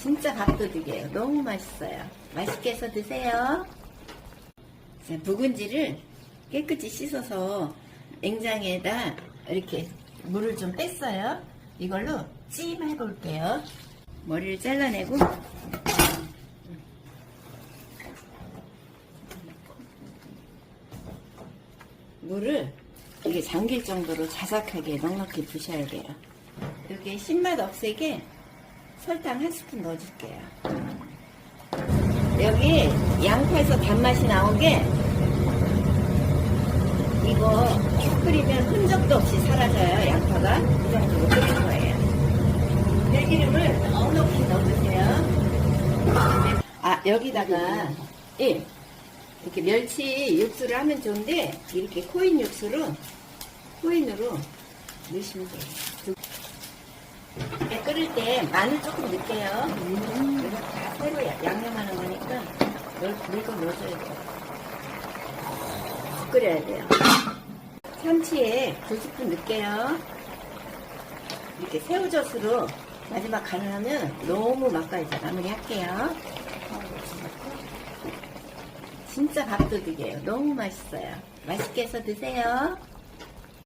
진짜 밥도둑이에요. 너무 맛있어요. 맛있게 해서 드세요. 자, 묵은지를 깨끗이 씻어서 냉장에다 이렇게 물을 좀 뺐어요. 이걸로 찜 해볼게요. 머리를 잘라내고 물을 이게 잠길 정도로 자작하게 넉넉히 부셔야 돼요. 이렇게 신맛 없애게 설탕 한 스푼 넣어줄게요. 여기 양파에서 단맛이 나온 게 이거 쭉 끓이면 흔적도 없이 사라져요. 양파가 이 정도로 끓일 거예요. 들기름을 넉넉히 넣어주세요. 아 여기다가 예 이렇게 멸치 육수를 하면 좋은데 이렇게 코인 육수로 코인으로 넣으시면 돼요. 끓일 때 마늘 조금 넣을게요. 이거 다 새로 야- 양념하는 거니까 물, 물도 넣어줘야 돼요. 푹 끓여야 돼요. 참치에 두 스푼 넣을게요. 이렇게 새우젓으로 마지막 간을 하면 너무 맛깔이죠. 마무리 할게요. 진짜 밥도둑이에요. 너무 맛있어요. 맛있게 해서 드세요.